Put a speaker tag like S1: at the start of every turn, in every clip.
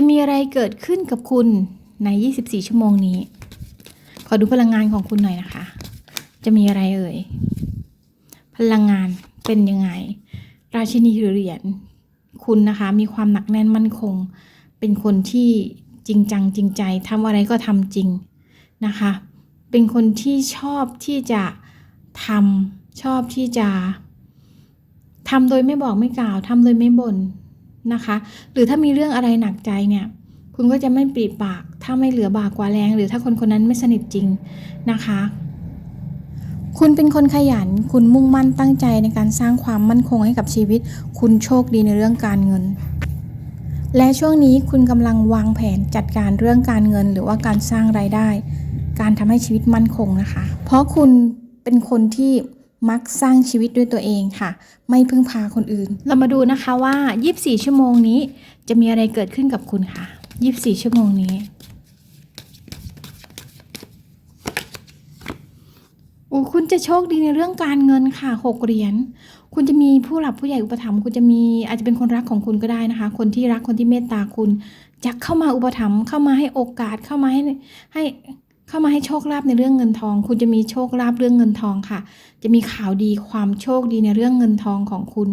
S1: จะมีอะไรเกิดขึ้นกับคุณใน 24 ชั่วโมงนี้ ขอดูพลังงานของคุณหน่อยนะคะ จะมีอะไรเอ่ย พลังงานเป็นยังไง ราชินีเหรียญ คุณนะคะ มีความหนักแน่นมั่นคง เป็นคนที่จริงจังจริงใจทำอะไรก็ทำจริงนะคะ เป็นคนที่ชอบที่จะทำชอบที่จะทำโดยไม่บอกไม่กล่าวทำโดยไม่บ่นะคะ หรือถ้ามีเรื่องอะไรหนักใจเนี่ย คุณก็จะไม่ปรีปาก ถ้าไม่เหลือบากกว่าแรง หรือถ้าคนคนนั้นไม่สนิทจริงนะคะ คุณเป็นคนขยัน คุณมุ่งมั่นตั้งใจในการสร้างความมั่นคงให้กับชีวิต คุณโชคดีในเรื่องการเงิน และช่วงนี้คุณกำลังวางแผนจัดการเรื่องการเงิน หรือว่าการสร้างรายได้ การทำให้ชีวิตมั่นคงนะคะ เพราะคุณเป็นคนที่ มักสร้างชีวิตด้วยตัวเองค่ะ ไม่พึ่งพาคนอื่น เรามาดูนะคะว่า 24 ชั่วโมงนี้ จะมีอะไรเกิดขึ้นกับคุณค่ะ 24 ชั่วโมงนี้โอ้คุณจะโชคดีในเรื่องการเงินค่ะหกเหรียญคุณจะมีผู้หลักผู้ใหญ่อุปถัมภ์คุณจะมีอาจจะเป็นคนรักของคุณก็ได้นะคะ คนที่รักคนที่เมตตาคุณจะเข้ามาอุปถัมภ์เข้ามาให้โอกาสเข้ามาให้ให้ เข้ามาให้โชคลาภในเรื่องเงินทอง คุณจะมีโชคลาภเรื่องเงินทองค่ะ จะมีข่าวดีความโชคดีในเรื่องเงินทองของคุณ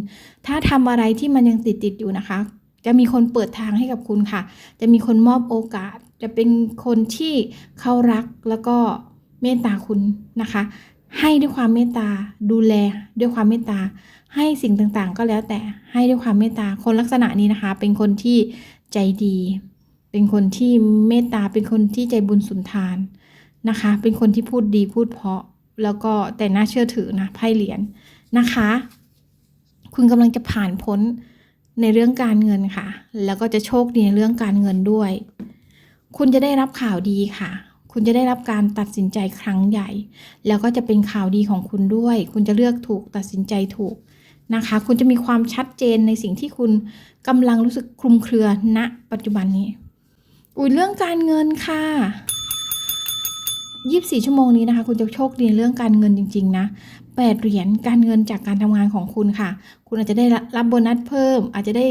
S1: ถ้าทำอะไรที่มันยังติดติดอยู่นะคะ จะมีคนเปิดทางให้กับคุณค่ะ จะมีคนมอบโอกาส จะเป็นคนที่เขารักแล้วก็เมตตาคุณนะคะ ให้ด้วยความเมตตาดูแลด้วยความเมตตา ให้สิ่งต่างๆ ก็แล้วแต่ให้ด้วยความเมตตาคนลักษณะนี้นะคะ เป็นคนที่ใจดี เป็นคนที่เมตตาเป็นคนที่ใจบุญสุนทาน นะคะ เป็นคนที่พูดดีพูดเพราะ แล้วก็แต่น่าเชื่อถือนะไพ่เหรียญนะคะ คุณกำลังจะผ่านพ้นในเรื่องการเงินค่ะ แล้วก็จะโชคดีในเรื่องการเงินด้วย คุณจะได้รับข่าวดีค่ะ คุณจะได้รับการตัดสินใจครั้งใหญ่ แล้วก็จะเป็นข่าวดีของคุณด้วย คุณจะเลือกถูกตัดสินใจถูกนะคะ คุณจะมีความชัดเจนในสิ่งที่คุณกำลังรู้สึกคลุมเครือณปัจจุบันนี้ อุ้ยเรื่องการเงินค่ะ 24 ชั่วโมงนี้นะคะ คุณจะโชคดีเรื่องการเงินจริง ๆ นะแปดเหรียญการเงินจากการทำงานของคุณค่ะ คุณอาจจะได้รับโบนัสเพิ่ม อาจจะได้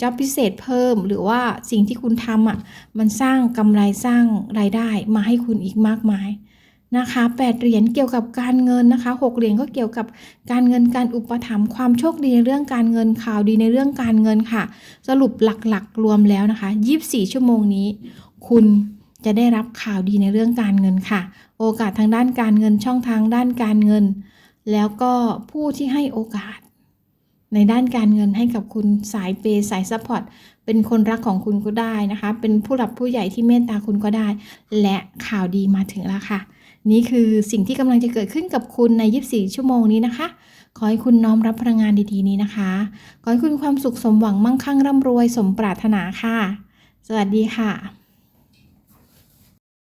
S1: จ็อบพิเศษเพิ่ม หรือว่าสิ่งที่คุณทำอะมันสร้างกำไรสร้างรายได้มาให้คุณอีกมากมายนะคะแปดเหรียญเกี่ยวกับการเงินนะคะหกเหรียญก็เกี่ยวกับการเงินการอุปถัมภ์ความโชคดีในเรื่องการเงินข่าวดีในเรื่องการเงินค่ะ สรุปหลักๆรวมแล้วนะคะ 24 ชั่วโมงนี้ คุณ จะได้รับข่าวดีในเรื่องการเงินค่ะ โอกาสทางด้านการเงินช่องทางด้านการเงิน แล้วก็ผู้ที่ให้โอกาส ในด้านการเงินให้กับคุณสายเปย์สายซัพพอร์ตเป็นคนรักของคุณก็ได้นะคะ เป็นผู้หลักผู้ใหญ่ที่เมตตาคุณก็ได้ และข่าวดีมาถึงแล้วค่ะ นี่คือสิ่งที่กำลังจะเกิดขึ้นกับคุณใน 24 ชั่วโมงนี้นะคะ ขอให้คุณน้อมรับพลังงานดีๆนี้นะคะ ขอให้คุณความสุขสมหวังมั่งคั่งร่ำรวยสมปรารถนาค่ะ สวัสดีค่ะ